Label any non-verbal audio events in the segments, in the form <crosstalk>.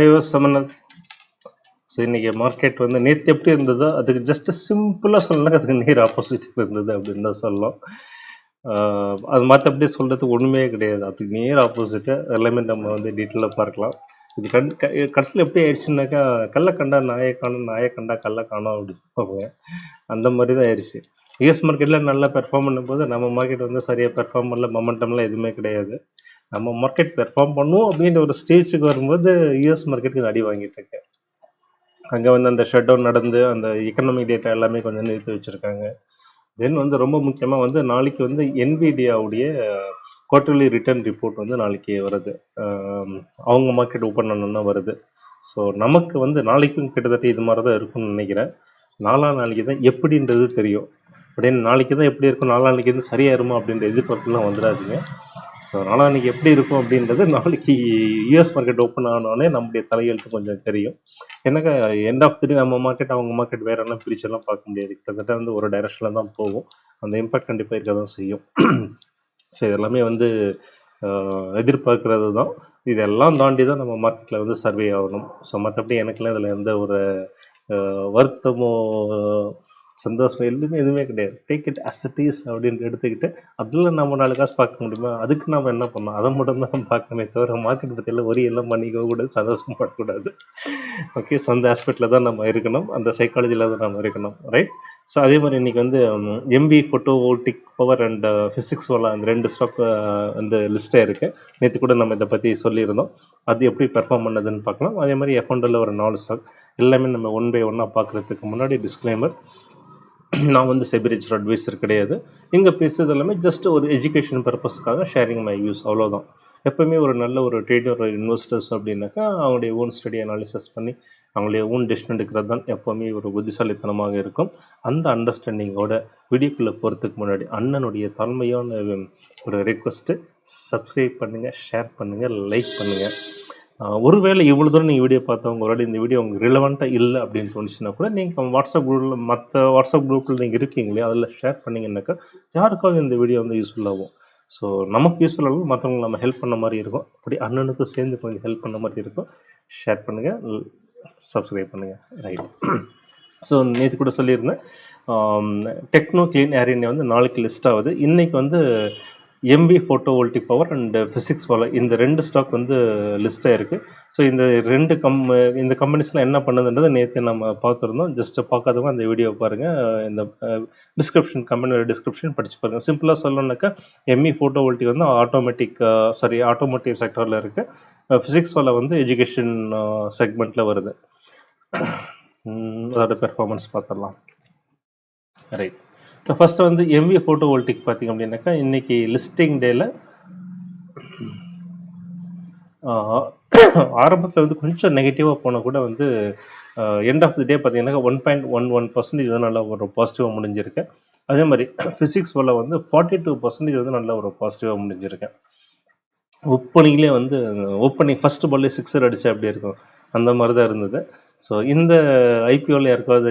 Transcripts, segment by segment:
ஐயோ சமணன் ஸோ இன்றைக்கி மார்க்கெட் வந்து நேற்று எப்படி இருந்ததோ அதுக்கு ஜஸ்ட் சிம்பிளாக சொல்லலாம் அதுக்கு நேர் ஆப்போசிட் இருந்தது அப்படின்னு தான் சொல்லலாம் அது மற்றபடி சொல்கிறதுக்கு ஒன்றுமே கிடையாது. அதுக்கு நேர் ஆப்போசிட்டு எல்லாமே நம்ம வந்து டீட்டெயிலாக பார்க்கலாம். இது கண் க கடைசியில் எப்படி ஆயிடுச்சுனாக்கா கல்ல கண்டா நாயை காணும் நாயை கண்டா கல்ல காணும் அப்படின்னு சொல்லுவாங்க. அந்த மாதிரி தான் ஆயிடுச்சு. யூஎஸ் மார்க்கெட்டில் நல்லா பெர்ஃபார்ம் பண்ணும்போது நம்ம மார்க்கெட் வந்து சரியாக பெர்ஃபார்ம் பண்ணல மொமெண்டம்லாம் எதுவுமே கிடையாது. நம்ம மார்க்கெட் பெர்ஃபார்ம் பண்ணும் அப்படின்ற ஒரு ஸ்டேஜுக்கு வரும்போது யூஎஸ் மார்க்கெட்டுக்கு அடி வாங்கிட்டு இருக்கு அங்கே வந்து அந்த ஷட் டவுன் நடந்து அந்த எக்கனாமிக் டேட்டா எல்லாமே கொஞ்சம் நிறுத்தி வச்சுருக்காங்க. தென் வந்து ரொம்ப முக்கியமாக வந்து நாளைக்கு வந்து என்பிடியாவுடைய குவார்டர்லி ரிட்டர்ன் ரிப்போர்ட் வந்து நாளைக்கு வருது. அவங்க மார்க்கெட் ஓப்பன் பண்ணணும் வருது. ஸோ நமக்கு வந்து நாளைக்கும் கிட்டத்தட்ட இது மாதிரி தான் இருக்கும்னு நினைக்கிறேன். நாலா நாளைக்கு தான் எப்படின்றது தெரியும். அப்படின்னு நாளைக்கு தான் எப்படி இருக்கும்? நாலா நாளைக்கு வந்து சரியாயிருமா? அப்படின்ற எதிர்பார்ப்புலாம் வந்துடாதீங்க. ஸோ அதனால் இன்றைக்கி எப்படி இருக்கும் அப்படின்றது நாளைக்கு யூஎஸ் மார்க்கெட் ஓப்பன் ஆனோடனே நம்முடைய தலையெழுத்து கொஞ்சம் தெரியும். எனக்கு எண்ட் ஆஃப் தி நம்ம மார்க்கெட் அவங்க மார்க்கெட் வேற என்ன பிரிச்செல்லாம் பார்க்க முடியாது. கிட்டத்தட்ட வந்து ஒரு டைரக்ஷனில் தான் போகும். அந்த இம்பாக்ட் கண்டிப்பாக இருக்க தான் செய்யும். ஸோ இதெல்லாமே வந்து எதிர்பார்க்கறது தான். இதெல்லாம் தாண்டி தான் நம்ம மார்க்கெட்டில் வந்து சர்வே ஆகணும். ஸோ மற்றபடி எனக்குலாம் இதில் எந்த ஒரு வருத்தமோ சந்தோஷம் எதுவுமே எதுவுமே கிடையாது. Take it as it is அப்படின்னு எடுத்துக்கிட்டு அதில் நம்ம நாலு காசு பார்க்க முடியுமா? அதுக்கு நம்ம என்ன பண்ணோம் அதை மட்டும் தான் பார்க்கணுமே தவிர மார்க்கெட் பற்றியெல்லாம் ஒரே எல்லாம் பண்ணிக்க கூடாது சந்தோஷப்படக்கூடாது ஓகே ஸோ அந்த ஆஸ்பெக்டில் தான் நம்ம இருக்கணும். அந்த சைக்காலஜியில் தான் நம்ம இருக்கணும். ரைட் ஸோ அதே மாதிரி இன்றைக்கி வந்து Emmvee photovoltaic power and physics வரலாம் அந்த ரெண்டு ஸ்டாக் வந்து லிஸ்ட்டே இருக்குது நேற்று கூட நம்ம இதை பற்றி சொல்லியிருந்தோம். அது எப்படி பெர்ஃபார்ம் பண்ணதுன்னு பார்க்கலாம். அதே மாதிரி எஃப்எண்டில் ஒரு நாலு ஸ்டாக் எல்லாமே நம்ம ஒன் பை ஒன்னாக பார்க்குறதுக்கு முன்னாடி டிஸ்க்ளைமர் <clears throat> நான் வந்து செபிரிச்சர் அட்வைசர் கிடையாது. இங்கே பேசுகிறது எல்லாமே ஜஸ்ட் ஒரு எஜுகேஷன் பர்பஸ்க்காக ஷேரிங் மை வியூஸ் அவ்வளோதான் எப்போவுமே ஒரு நல்ல ஒரு ட்ரேடர் இன்வெஸ்டர்ஸ் அப்படின்னாக்கா அவங்களுடைய ஓன் ஸ்டடி அனாலிசிஸ் பண்ணி அவங்களுடைய ஓன் டிசிஷன் எடுக்கிறது தான் எப்போவுமே ஒரு புத்திசாலித்தனமாக இருக்கும். அந்த அண்டர்ஸ்டாண்டிங்கோட வீடியோக்குள்ளே போகிறதுக்கு முன்னாடி அண்ணனுடைய தன்மையான ஒரு ரெக்வஸ்ட்டு சப்ஸ்கிரைப் பண்ணுங்கள் ஷேர் பண்ணுங்கள் லைக் பண்ணுங்கள் ஒருவேளை இவ்வளோ தூரம் நீங்கள் வீடியோ பார்த்தவங்க பார்த்தவங்களோட இந்த வீடியோ உங்களுக்கு ரிலவெண்ட்டாக இல்லை அப்படின்னு தோணுச்சுன்னா கூட நீங்கள் வாட்ஸ்அப் குரூப்பில் மற்ற வாட்ஸ்அப் குரூப்பில் நீங்கள் இருக்கீங்களே அதில் ஷேர் பண்ணிங்கன்னாக்கா யாருக்காவது இந்த வீடியோ வந்து யூஸ்ஃபுல்லாகும் ஸோ நமக்கு யூஸ்ஃபுல் ஆகும் மற்றவங்களுக்கு நம்ம ஹெல்ப் பண்ண மாதிரி இருக்கும். அப்படி அண்ணனுக்கு சேர்ந்து கொஞ்சம் ஹெல்ப் பண்ண மாதிரி இருக்கும். ஷேர் பண்ணுங்கள் சப்ஸ்கிரைப் பண்ணுங்கள் ரைட் ஸோ நேற்று கூட சொல்லியிருந்தேன். டெக்னோ க்ளீன் ஏரியா வந்து நாளைக்கு லிஸ்ட் ஆகுது. இன்றைக்கி வந்து Emmvee photovoltaic power and physics power இந்த ரெண்டு ஸ்டாக் வந்து லிஸ்ட்டாக இருக்குது ஸோ இந்த ரெண்டு கம் இந்த கம்பெனிஸ்லாம் என்ன பண்ணுதுன்றதை நேற்று நம்ம பார்த்துருந்தோம். ஜஸ்ட் பார்க்காதவங்க அந்த வீடியோ பாருங்கள் இந்த டிஸ்கிரிப்ஷன் கம்பெனியோட டிஸ்கிரிப்ஷன் படித்து பாருங்கள் சிம்பிளாக சொல்லணுன்னாக்கா எம்இ ஃபோட்டோ வோல்டிக் வந்து ஆட்டோமேட்டிக் சாரி ஆட்டோமோட்டிவ் செக்டரில் இருக்குது ஃபிசிக்ஸ் வலை வந்து எஜுகேஷன் செக்மெண்ட்டில் வருது. <clears throat> அதோட பெர்ஃபார்மன்ஸ் பார்த்துடலாம். ரைட் இப்போ ஃபஸ்ட்டு வந்து எம்வி ஃபோட்டோ வோல்டிக் பார்த்தீங்க அப்படின்னாக்கா இன்றைக்கி லிஸ்டிங் டேயில் ஆரம்பத்தில் வந்து கொஞ்சம் நெகட்டிவாக போனால் கூட வந்து எண்ட் ஆஃப் தி டே பார்த்தீங்கன்னாக்கா one point one one percentage வந்து நல்லா ஒரு பாசிட்டிவாக முடிஞ்சிருக்கு. அதே மாதிரி ஃபிசிக்ஸ் போல் வந்து ஃபார்ட்டி டூ பர்சன்டேஜ் வந்து நல்ல ஒரு பாசிட்டிவாக முடிஞ்சிருக்கேன் ஓப்பனிங்லேயே வந்து ஓப்பனிங் ஃபஸ்ட்டு பால்லே சிக்ஸர் அடித்தா அப்படி இருக்கும்? அந்த மாதிரி தான் இருந்தது. ஸோ இந்த ஐபிஓவில் யாருக்காவது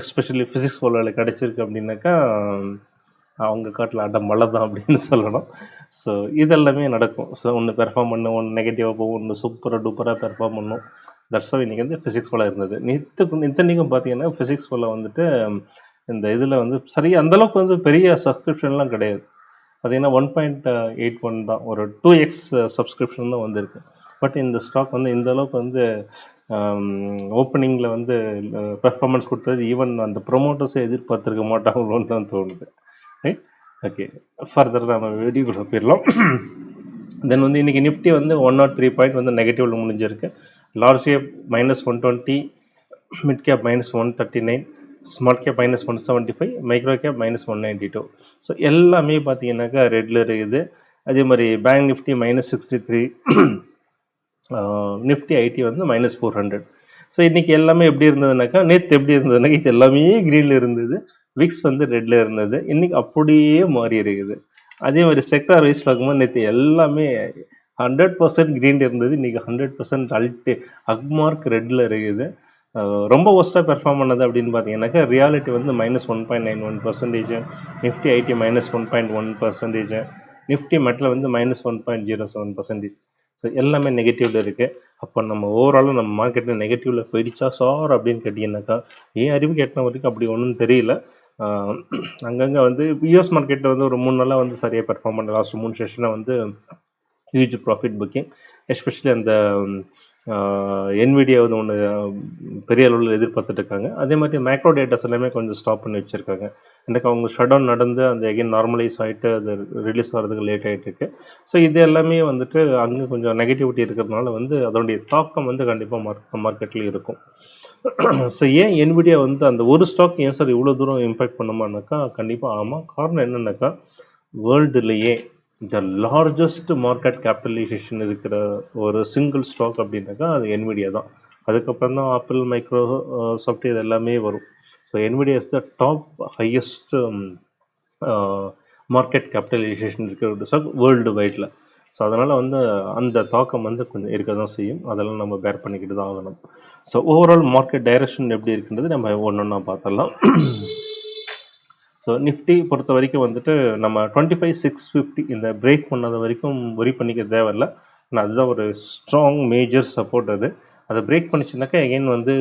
எஸ்பெஷலி ஃபிசிக்ஸ் போலில் கிடச்சிருக்கு அப்படின்னாக்கா அவங்க காட்டில் அட மழை தான் அப்படின்னு சொல்லணும். ஸோ இதெல்லாமே நடக்கும். ஸோ ஒன்று பெர்ஃபார்ம் பண்ணும் ஒன்று நெகட்டிவாக போகும் ஒன்று சூப்பராக டூப்பராக பெர்ஃபார்ம் பண்ணும். தட்ஸ் இன்றைக்கி வந்து ஃபிசிக்ஸ் போல இருந்தது. நித்துக்கு இத்தனைக்கும் பார்த்தீங்கன்னா ஃபிசிக்ஸ் போல வந்துட்டு இந்த இதில் வந்து சரியாக அந்தளவுக்கு வந்து பெரிய சப்ஸ்கிரிப்ஷன்லாம் கிடையாது. பார்த்தீங்கன்னா ஒன் பாயிண்ட் எயிட் ஒன் தான். ஒரு டூ எக்ஸ் சப்ஸ்கிரிப்ஷன் தான் வந்திருக்கு. பட் இந்த ஸ்டாக் வந்து இந்த அளவுக்கு வந்து ஓப்பனிங்கில் வந்து பெர்ஃபார்மன்ஸ் கொடுத்தது. ஈவன் அந்த ப்ரொமோட்டர்ஸை எதிர்பார்த்துருக்க மாட்டாங்களோன்னு தான் தோணுது. ரைட் ஓகே ஃபர்தர் நம்ம வீடியோக்குள்ள போயிடலாம். தென் வந்து இன்றைக்கி நிஃப்டி வந்து ஒன் நாட் த்ரீ பாயிண்ட் வந்து நெகட்டிவில் முடிஞ்சிருக்கு. Large cap minus one twenty mid cap minus one thirty nine small cap minus one seventy five micro cap minus one ninety two so எல்லாமே பார்த்தீங்கன்னாக்கா ரெட்டில் இருக்குது. அதே மாதிரி bank Nifty minus sixty three Nifty IT வந்து minus four hundred so இன்றைக்கி எல்லாமே எப்படி இருந்ததுனாக்கா நேற்று எப்படி இருந்ததுனாக்கா இது எல்லாமே க்ரீனில் இருந்தது. விக்ஸ் வந்து ரெட்டில் இருந்தது. இன்றைக்கி அப்படியே மாறி இருக்குது. அதே மாதிரி செக்டார் வைஸ் பார்க்கும்போது நேற்று எல்லாமே ஹண்ட்ரட் பர்சன்ட் க்ரீன் இருந்தது. இன்றைக்கி ஹண்ட்ரட் பர்சன்ட் அல்ட்டு அக்மார்க் ரெட்டில் இருக்குது. ரொம்ப ஒஸ்ட்டாக பெர்ஃபார்ம் பண்ணது அப்படின்னு பார்த்தீங்கன்னாக்கா ரியாலிட்டி வந்து minus one point nine one percentage Nifty IT minus one point one percentage Nifty metal வந்து minus one point zero seven percentage so எல்லாமே நெகட்டிவ்ல இருக்குது அப்போ நம்ம ஓவராலும் நம்ம மார்க்கெட்டில் நெகட்டிவில் போயிடுச்சா சார் அப்படின்னு கேட்டிங்கன்னாக்கா ஏன் அறிவு கேட்டன வரைக்கும் அப்படி ஒன்றும் தெரியல. அங்கங்கே வந்து யூஎஸ் மார்க்கெட்டில் வந்து ஒரு மூணு நாளாக வந்து சரியாக பெர்ஃபார்ம் பண்ண லாஸ்ட் மூணு செஷனை வந்து ஹியூஜ் ப்ராஃபிட் புக்கிங் எஸ்பெஷலி அந்த என்விடியா வந்து ஒன்று பெரிய அளவில் எதிர்பார்த்துட்டு இருக்காங்க அதே மாதிரி மேக்ரோ டேட்டாஸ் எல்லாமே கொஞ்சம் ஸ்டாப் பண்ணி வச்சுருக்காங்க. எனக்கு அவங்க ஷட் டவுன் நடந்து அந்த எகைன் நார்மலைஸ் ஆகிட்டு அது ரிலீஸ் ஆகிறதுக்கு லேட் ஆகிட்டு இருக்கு ஸோ இது எல்லாமே வந்துட்டு அங்கே கொஞ்சம் நெகட்டிவிட்டி இருக்கிறதுனால வந்து அதனுடைய தாக்கம் வந்து கண்டிப்பாக மார்க் மார்க்கெட்லேயும் இருக்கும். ஸோ ஏன் என்விடியா வந்து அந்த ஒரு ஸ்டாக் ஏன் சார் இவ்வளோ தூரம் இம்பேக்ட் பண்ணுமானாக்கா கண்டிப்பாக ஆமாம் காரணம் என்னென்னாக்கா வேர்ல்டுலேயே த லார்ஜஸ்ட் மார்க்கெட் கேபிட்டலைசேஷன் இருக்கிற ஒரு சிங்கிள் ஸ்டாக் அப்படின்னாக்கா அது என்விடியா தான். அதுக்கப்புறம் தான் ஆப்பிள் மைக்ரோ சாஃப்ட் இது எல்லாமே வரும். So Nvidia is the top highest market capitalisation இருக்கிற ஸ்டாக் வேர்ல்டு வைடில் ஸோ அதனால் வந்து அந்த தாக்கம் வந்து கொஞ்சம் இருக்க தான் செய்யும். அதெல்லாம் நம்ம பேர் பண்ணிக்கிட்டு தான் ஆகணும். ஸோ ஓவரால் மார்க்கெட் டைரக்ஷன் எப்படி இருக்குன்றது நம்ம ஒன்று ஒன்றா பார்த்தலாம் ஸோ நிஃப்டி பொறுத்த வரைக்கும் வந்துட்டு நம்ம டுவெண்ட்டி ஃபைவ் சிக்ஸ் ஃபிஃப்டி இந்த பிரேக் பண்ணது வரைக்கும் ஒரி பண்ணிக்க தேவையில்ல. ஆனால் அதுதான் ஒரு ஸ்ட்ராங் மேஜர் சப்போர்ட் அது. அதை பிரேக் பண்ணிச்சுனாக்கா எகெயின் வந்து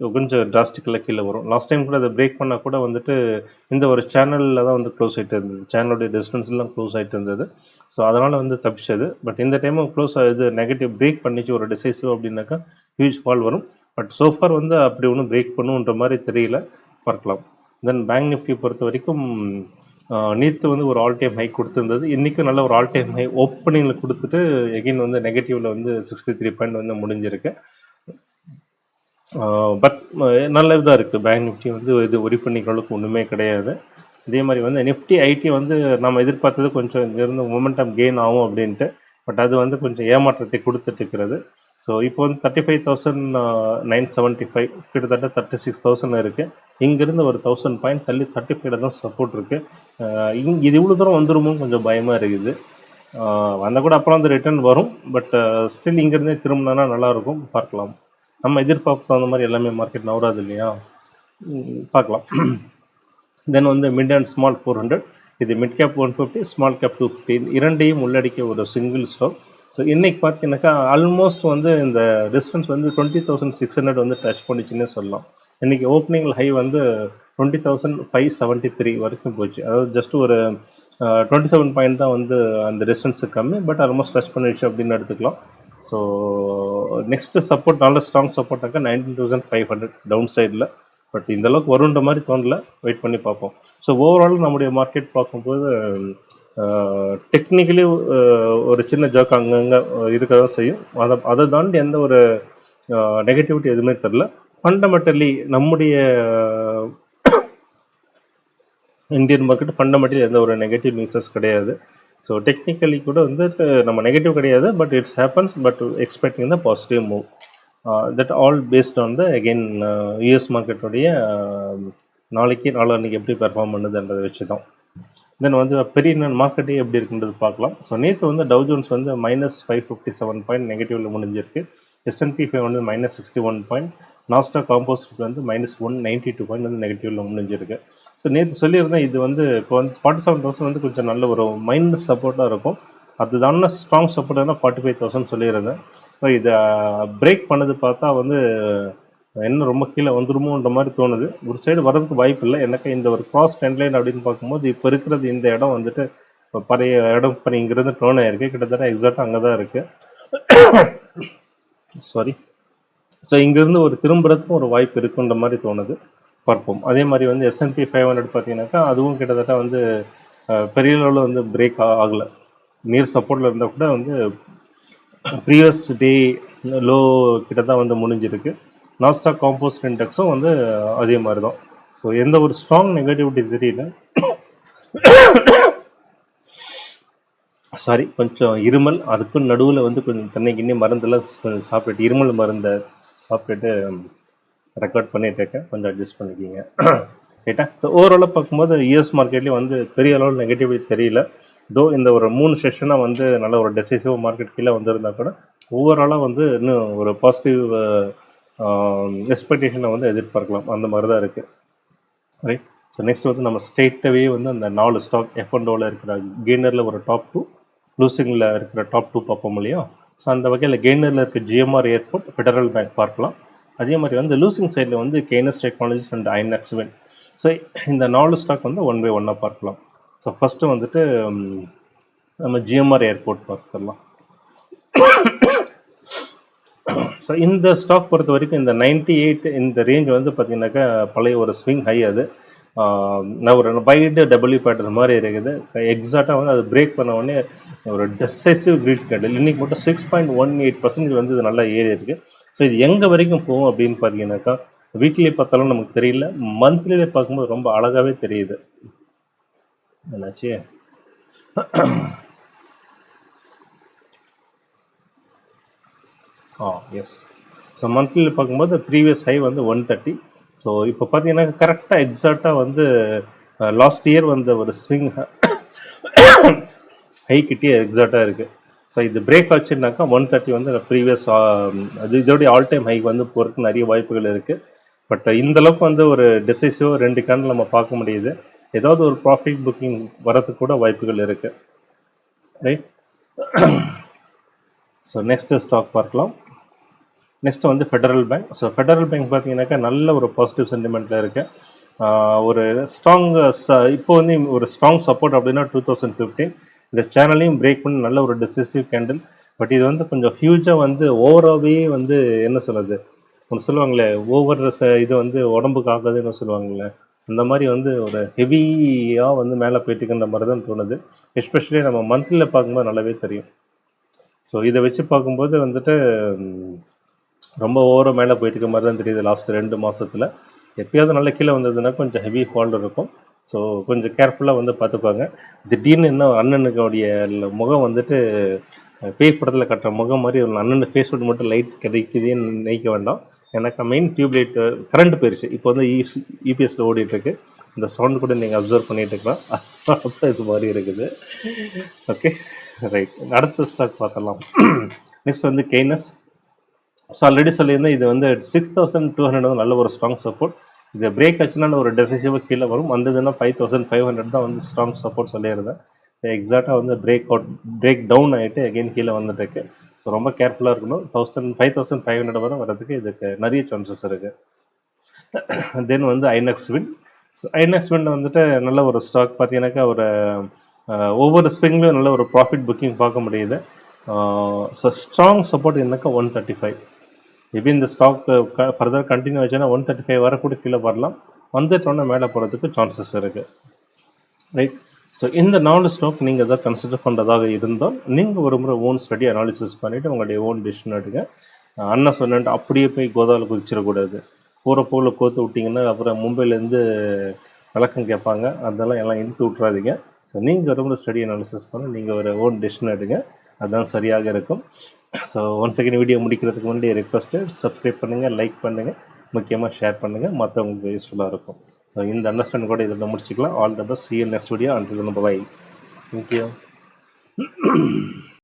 கொஞ்சம் டிராஸ்டிக்கலாக கீழே வரும். லாஸ்ட் டைம் கூட அதை பிரேக் பண்ணால் கூட வந்துட்டு இந்த ஒரு சேனலில் தான் வந்து க்ளோஸ் ஆகிட்டு இருந்தது. சேனலுடைய டிஸ்டன்ஸ்லாம் க்ளோஸ் ஆகிட்டு இருந்தது. ஸோ அதனால் வந்து தப்பிச்சது. பட் இந்த டைமும் க்ளோஸ் ஆகுது நெகட்டிவ் பிரேக் பண்ணிச்சு ஒரு டிசைசிவ் அப்படின்னாக்கா ஹியூஜ் ஃபால் வரும். பட் சோஃபார் வந்து அப்படி ஒன்றும் பிரேக் பண்ணுன்ற மாதிரி தெரியல. பார்க்கலாம். தென் பேங்க் நிஃப்டி பொறுத்த வரைக்கும் நேற்று வந்து ஒரு ஆல் டைம் ஹை கொடுத்துருந்தது. இன்றைக்கும் நல்ல ஒரு ஆல் டைம் ஹை ஓப்பனிங்கில் கொடுத்துட்டு எகைன் வந்து நெகட்டிவில் வந்து சிக்ஸ்டி த்ரீ பாயிண்ட் வந்து முடிஞ்சிருக்கு. பட் நல்ல இதாக இருக்குது பேங்க் நிஃப்டி வந்து இது ஒரி பண்ணிக்கிற அளவுக்கு ஒன்றுமே கிடையாது. அதே மாதிரி வந்து நிஃப்டி ஐடி வந்து நம்ம எதிர்பார்த்தது கொஞ்சம் இங்கேருந்து மொமெண்டம் கெயின் ஆகும் அப்படின்ட்டு. பட் அது வந்து கொஞ்சம் ஏமாற்றத்தை கொடுத்துட்டு இருக்கிறது ஸோ இப்போ வந்து thirty five thousand nine seventy five கிட்டத்தட்ட தேர்ட்டி சிக்ஸ் தௌசண்ட் இருக்குது இங்கேருந்து ஒரு தௌசண்ட் பாயிண்ட் தள்ளி தேர்ட்டி ஃபைவ்ல தான் சப்போர்ட் இருக்குது இங் இது இவ்வளோ தூரம் வந்துருமோ கொஞ்சம் பயமாக இருக்குது. வந்தால் கூட அப்புறம் வந்து ரிட்டர்ன் வரும். பட் ஸ்டில் இங்கேருந்தே திரும்பினா நல்லாயிருக்கும். பார்க்கலாம். நம்ம எதிர்பார்ப்பு தகுந்த மாதிரி எல்லாமே மார்க்கெட் நவராது இல்லையா? பார்க்கலாம். <clears throat> தென் வந்து mid and small four hundred இது mid cap one fifty small cap two fifty இரண்டையும் உள்ளடக்கிய ஒரு சிங்கிள் ஸ்டாக் ஸோ இன்றைக்கி பார்த்தீங்கன்னாக்கா ஆல்மோஸ்ட் வந்து இந்த டிஸ்டன்ஸ் வந்து டுவெண்ட்டி தௌசண்ட் சிக்ஸ் ஹண்ட்ரட் வந்து டச் பண்ணிச்சுன்னே சொல்லலாம். இன்றைக்கி ஓப்பனிங் ஹை வந்து twenty thousand five seventy three வரைக்கும் போச்சு. அதாவது ஜஸ்ட் ஒரு டுவெண்ட்டி செவன் பாயிண்ட் தான் வந்து அந்த டிஸ்டன்ஸு கம்மி பட் ஆல்மோஸ்ட் டச் பண்ணிடுச்சு அப்படின்னு எடுத்துக்கலாம். ஸோ நெக்ஸ்ட்டு சப்போர்ட் நல்ல strong சப்போர்ட்டாக்கா nineteen thousand five hundred down சைடில் பட் இந்த அளவுக்கு வருன்ற மாதிரி தோணல. வெயிட் பண்ணி பார்ப்போம். ஸோ ஓவரால் நம்முடைய மார்க்கெட் பார்க்கும்போது டெக்னிக்கலி ஒரு சின்ன ஜோக் அங்கங்கே இருக்க தான் செய்யும். அதை அதை தாண்டி எந்த ஒரு நெகட்டிவிட்டி எதுவுமே தெரில ஃபண்டமெண்டலி நம்முடைய இந்தியன் மார்க்கெட் ஃபண்டமெண்டலி எந்த ஒரு நெகட்டிவ் நியூஸஸ் கிடையாது. ஸோ டெக்னிக்கலி கூட வந்து நம்ம நெகட்டிவ் கிடையாது but it's happens but expecting the positive move that all based on the again US மார்க்கெட்டுடைய நாளைக்கு நாளான்னைக்கு எப்படி பெர்ஃபார்ம் பண்ணுதுன்றதை வச்சு தான் தென் வந்து பெரிய மார்க்கெட்டே எப்படி இருக்குன்றது பார்க்கலாம். ஸோ நேற்று வந்து டவு ஜோன்ஸ் வந்து minus five fifty seven point நெகட்டிவில் முடிஞ்சிருக்கு. எஸ்என்பி ஃபைவ் வந்து minus sixty one point Nasdaq composite வந்து minus one ninety two point வந்து நெகட்டிவில் முடிஞ்சிருக்கு. ஸோ நேற்று சொல்லியிருந்தேன் இது வந்து இப்போ வந்து ஃபார்ட்டி செவன் தௌசண்ட் வந்து கொஞ்சம் நல்ல ஒரு மைண்ட் சப்போர்ட்டாக இருக்கும். அதுதான ஸ்ட்ராங் சப்போர்ட்டாக ஃபார்ட்டி ஃபைவ் தௌசண்ட் சொல்லியிருந்தேன். ஸோ இதை பிரேக் பண்ணது பார்த்தா வந்து என்ன ரொம்ப கீழே வந்துருமோன்ற மாதிரி தோணுது. ஒரு சைடு வரதுக்கு வாய்ப்பு இல்லை. எனக்கு இந்த ஒரு கிராஸ் லைன் அப்படின்னு பார்க்கும்போது இப்போ இருக்கிறது இந்த இடம் வந்துட்டு இப்போ பழைய இடம் இப்போ இங்கிருந்து டோன் ஆயிருக்கு. கிட்டத்தட்ட எக்ஸாக்டாக அங்கே தான் இருக்குது சாரி ஸோ இங்கேருந்து ஒரு திரும்புறதுக்கும் ஒரு வாய்ப்பு இருக்குன்ற மாதிரி தோணுது. பார்ப்போம். அதே மாதிரி வந்து எஸ்என்பி ஃபைவ் ஹண்ட்ரட் பார்த்தீங்கன்னாக்கா அதுவும் கிட்டத்தட்ட வந்து பெரிய அளவில் வந்து பிரேக் ஆகலை. நீர் சப்போர்ட்டில் இருந்தால் கூட வந்து ப்ரீவியஸ் டே லோ கிட்ட தான் வந்து முடிஞ்சிருக்கு. நாஸ்டாக் காம்போஸ்ட் இண்டெக்ஸும் வந்து அதே மாதிரி தான் ஸோ எந்த ஒரு ஸ்ட்ராங் நெகட்டிவிட்டி தெரியல. சாரி கொஞ்சம் இருமல் அதுக்கும் நடுவில் வந்து கொஞ்சம் தண்ணி இன்னும் மருந்தெல்லாம் கொஞ்சம் சாப்பிட்டு இருமல் மருந்தை சாப்பிட்டுட்டு ரெக்கார்ட் பண்ணிகிட்டு இருக்கேன். கொஞ்சம் அட்ஜஸ்ட் பண்ணிக்கிங்க. ரைட்டா ஸோ ஓவராலாக பார்க்கும்போது யூஎஸ் மார்க்கெட்லேயும் வந்து பெரிய அளவில் நெகட்டிவிட்டி தெரியல. தோ இந்த ஒரு மூணு செஷனாக வந்து நல்ல ஒரு டெசிசிவ் மார்க்கெட் கீழே வந்திருந்தால் கூட ஓவராலாக வந்து இன்னும் ஒரு பாசிட்டிவ் எக்ஸ்பெக்டேஷனை வந்து எதிர்பார்க்கலாம். அந்த மாதிரி தான் இருக்குது ரைட் ஸோ நெக்ஸ்ட் வந்து நம்ம ஸ்டேட்டவே வந்து அந்த நாலு ஸ்டாக் எஃப் அண்ட் இருக்கிற கெய்னரில் ஒரு டாப் டூ லூசிங்கில் இருக்கிற டாப் டூ பார்ப்போம் இல்லையா? ஸோ அந்த வகையில் கெய்னரில் இருக்க ஜிஎம்ஆர் ஏர்போர்ட் ஃபெடரல் பேங்க் பார்க்கலாம். அதே மாதிரி வந்து லூசிங் சைடில் வந்து Kaynes Technologies and Inox Wind so இந்த நாலு ஸ்டாக் வந்து ஒன் பை ஒன்னாக பார்க்கலாம். ஸோ ஃபஸ்ட்டு வந்துட்டு நம்ம ஜிஎம்ஆர் ஏர்போர்ட் பார்த்துடலாம். ஸோ இந்த ஸ்டாக் பொறுத்த வரைக்கும் இந்த 98 எயிட் இந்த ரேஞ்ச் வந்து பார்த்திங்கனாக்கா பழைய ஒரு ஸ்விங் ஹை அது. நான் ஒரு வைடு டபுள்யூ பேட்டர் மாதிரி இருக்குது. எக்ஸாக்டாக வந்து அது பிரேக் பண்ண உடனே ஒரு டெசைசிவ் கிரீட் கேண்டில் இன்றைக்கி மட்டும் six point one eight percentage வந்து இது நல்லா ஏறி இருக்குது ஸோ இது எங்கே வரைக்கும் போகும் அப்படின்னு பார்த்தீங்கன்னாக்கா வீக்லி பார்த்தாலும் நமக்கு தெரியல. மந்த்லியில பார்க்கும்போது ரொம்ப அழகாகவே தெரியுது. என்னாச்சு? ஆ எஸ் ஸோ மந்த்லியில் பார்க்கும்போது ப்ரீவியஸ் ஹை வந்து ஒன் தேர்ட்டி ஸோ இப்போ பார்த்தீங்கன்னா கரெக்டாக எக்ஸாக்டாக வந்து லாஸ்ட் இயர் வந்த ஒரு ஸ்விங் ஹை கிட்டே எக்ஸாக்டாக இருக்குது ஸோ இது பிரேக் ஆச்சுன்னாக்கா ஒன் தேர்ட்டி வந்து ப்ரீவியஸ் அது இதோடைய ஆல் டைம் ஹைக் வந்து போகிறதுக்கு நிறைய வாய்ப்புகள் இருக்குது பட் இந்த அளவுக்கு வந்து ஒரு டெசிசிவ் ரெண்டு கேண்டில் நம்ம பார்க்க முடியுது. ஏதாவது ஒரு ப்ராஃபிட் புக்கிங் வரத்துக்கு கூட வாய்ப்புகள் இருக்குது ரைட் ஸோ நெக்ஸ்ட்டு ஸ்டாக் பார்க்கலாம். நெக்ஸ்ட் வந்து Federal Bank so Federal Bank பார்த்தீங்கன்னாக்கா நல்ல ஒரு பாசிட்டிவ் சென்டிமெண்ட்டில் இருக்கு. ஒரு ஸ்ட்ராங் இப்போ வந்து ஒரு ஸ்ட்ராங் சப்போர்ட் அப்படின்னா டூ தௌசண்ட் ஃபிஃப்டீன் இந்த சேனலையும் பிரேக் பண்ணி நல்ல ஒரு டிசிசிவ் கேண்டில் பட் இது வந்து கொஞ்சம் ஹியூஜாக வந்து ஓவராகவே வந்து என்ன சொல்கிறது ஒன்று சொல்லுவாங்களே ஓவர் இது வந்து உடம்புக்கு ஆகாதுன்னு சொல்லுவாங்களே. அந்த மாதிரி வந்து ஒரு ஹெவியாக வந்து மேலே போயிட்டுக்கிற மாதிரி தான் தோணுது. எஸ்பெஷலி நம்ம மந்த்லியில் பார்க்கும்போது நல்லாவே தெரியும். ஸோ இதை வச்சு பார்க்கும்போது வந்துட்டு ரொம்ப ஓவராக மேலே போயிட்டு இருக்க மாதிரி தான் தெரியுது லாஸ்ட் ரெண்டு மாதத்தில் எப்பயாவது நல்ல கீழே வந்ததுன்னா கொஞ்சம் ஹெவி ஹோல்டு இருக்கும். ஸோ கொஞ்சம் கேர்ஃபுல்லாக வந்து பார்த்துக்குவாங்க திடீர்னு என்ன அண்ணனுக்குடைய முகம் வந்துட்டு பேய் படத்தில் கட்டுற முகம் மாதிரி ஒரு அண்ணன் ஃபேஸ் மட்டும் லைட் கிடைக்குதுன்னு நினைக்க வேண்டாம். எனக்கு மெயின் டியூப்லைட் கரண்ட் போயிடுச்சு இப்போ வந்து யூபிஎஸ்சில் ஓடிட்டுருக்கு. இந்த சவுண்ட் கூட நீங்கள் அப்சர்வ் பண்ணிகிட்டு இருக்கலாம். அப்போ இது மாதிரி இருக்குது. ஓகே ரைட் அடுத்த ஸ்டாக் பார்த்தலாம் நெக்ஸ்ட் வந்து கெய்னஸ் ஸோ ஆல்ரெடி சொல்லியிருந்தேன் இது வந்து சிக்ஸ் தௌசண்ட் டூ ஹண்ட்ரட் வந்து நல்ல ஒரு ஸ்ட்ராங் சப்போர்ட் இது பிரேக் ஆச்சுன்னா ஒரு டெசிசிவாக கீழே வரும். வந்ததுன்னா ஃபைவ் தௌசண்ட் ஃபைவ் ஹண்ட்ரட் தான் வந்து ஸ்ட்ராங் சப்போர்ட் சொல்லியிருந்தேன். எக்ஸாக்டாக வந்து பிரேக் அவுட் பிரேக் டவுன் ஆகிட்டு அகைன் கீழே வந்துட்டுருக்கு. ஸோ ரொம்ப கேர்ஃபுல்லாக இருக்கணும். Thousand five thousand five hundred வரை வரதுக்கு இதுக்கு நிறைய சான்சஸ் இருக்குது தென் வந்து Inox Wind so Inox Wind வந்துட்டு நல்ல ஒரு ஸ்டாக் பார்த்தீங்கன்னாக்கா ஒரு ஒவ்வொரு ஸ்விங்லையும் நல்ல ஒரு ப்ராஃபிட் புக்கிங் பார்க்க முடியுது. ஸோ ஸ்ட்ராங் சப்போர்ட் என்னக்கா ஒன் தேர்ட்டி ஃபைவ் மேபி இந்த ஸ்டாக் ஃபர்தர் கண்டினியூ ஆச்சுன்னா ஒன் தேர்ட்டி ஃபைவ் வர கூட கீழே வரலாம். வந்துட்டோன்னே மேலே போகிறதுக்கு சான்சஸ் இருக்குது ரைட் ஸோ இந்த நாலு ஸ்டாக் நீங்கள் எதாவது கன்சிடர் பண்ணுறதாக இருந்தால் நீங்கள் ஒரு முறை ஓன் ஸ்டடி அனாலிசிஸ் பண்ணிவிட்டு உங்களுடைய ஓன் டிசிஷன் எடுங்க. அண்ணன் சொன்னேன்ட்டு அப்படியே போய் கோதாவில் குதிச்சிடக்கூடாது. போகிற போல கோத்து விட்டிங்கன்னா அப்புறம் மும்பைலேருந்து விளக்கம் கேட்பாங்க. அதெல்லாம் எல்லாம் இழுத்து விட்றாதீங்க ஸோ நீங்கள் ஒரு முறை ஸ்டடி அனாலிசிஸ் பண்ணி நீங்கள் ஒரு ஓன் டிசிஷன் எடுங்க. அதுதான் சரியாக இருக்கும். ஸோ ஒன் செகண்ட் வீடியோ முடிக்கிறதுக்கு முன்னாடி ரெக்வஸ்ட்டு சப்ஸ்கிரைப் பண்ணுங்கள் லைக் பண்ணுங்கள் முக்கியமாக ஷேர் பண்ணுங்கள் மற்றவங்களுக்கு யூஸ்ஃபுல்லாக இருக்கும். ஸோ இந்த அண்டர்ஸ்டாண்ட் கூட இதில் முடிச்சுக்கலாம். All the best see next video and bye thank you